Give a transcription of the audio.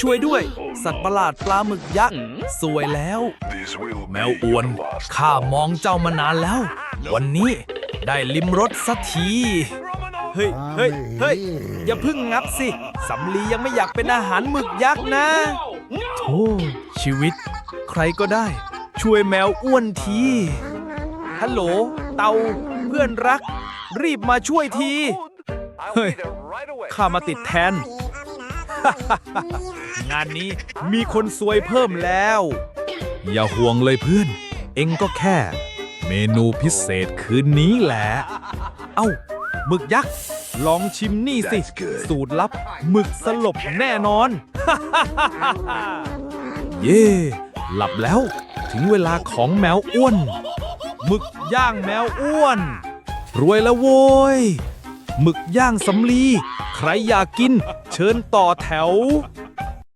ช่วยด้วย สัตว์ประหลาดปลาหมึกยักษ์ สวยแล้ว แมวอ้วนข้ามองเจ้ามานานแล้ว วันนี้ได้ลิมรสสักที เฮ้ย เฮ้ย เฮ้ย อย่าเพึ่งงับสิ สำลียังไม่อยากเป็นอาหารหมึกยักษ์นะโธ่ชีวิต ใครก็ได้ ช่วยแมวอ้วนที ฮัลโหล เตา เพื่อนรัก รีบมาช่วยที เฮ้ย ข้ามาติดแทน งานนี้มีคนซวยเพิ่มแล้ว อย่าห่วงเลยเพื่อน เอ็งก็แค่ เมนูพิเศษคืนนี้แหละ เอ้าหมึกยักษ์ ลองชิมนี่สิ That's good สูตรลับหมึกสลบแน่นอน เย่หลับแล้ว ถึงเวลาของแมวอ้วนหมึกย่างแมวอ้วน รวยแล้วโว้ยหมึกย่างสำลี ใครอยากกิน เชิญต่อแถว